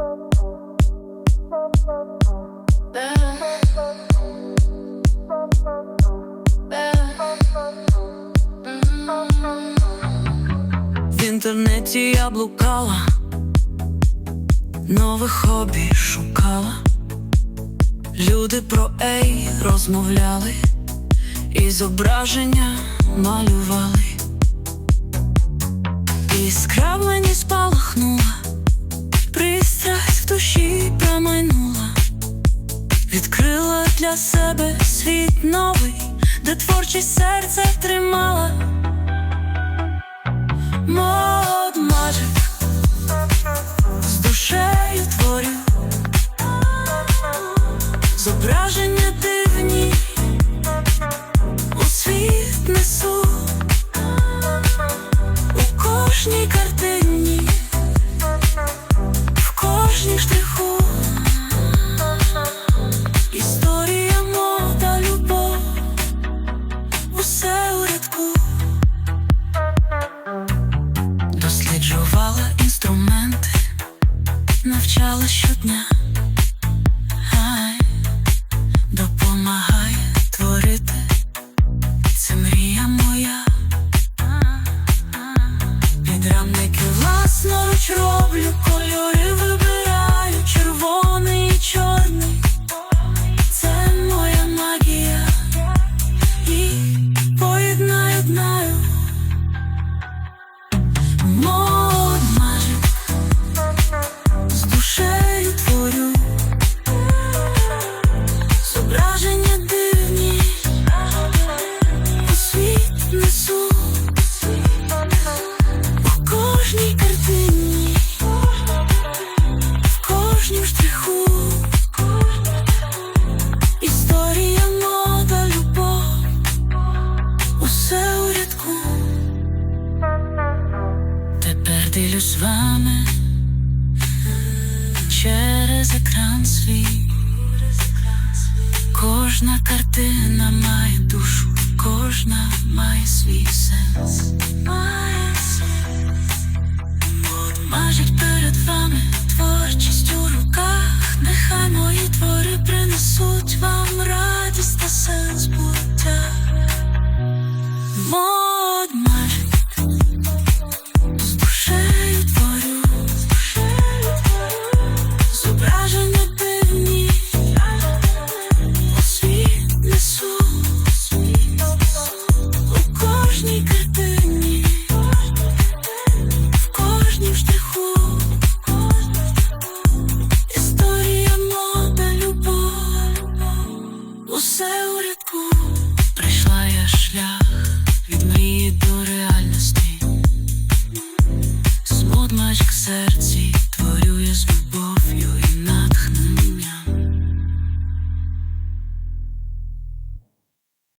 В інтернеті я блукала, нове хобі шукала. Люди про ей розмовляли і малювали. І скравлені спалахнула, себе світ новий, де творчість серце тримала. Мод Magic з душею творю зображення дивні у світ несу у кожній картині, навчала щодня, Тепер з вами через екран свій. Кожна картина має душу, кожна має свій сенс. Ouça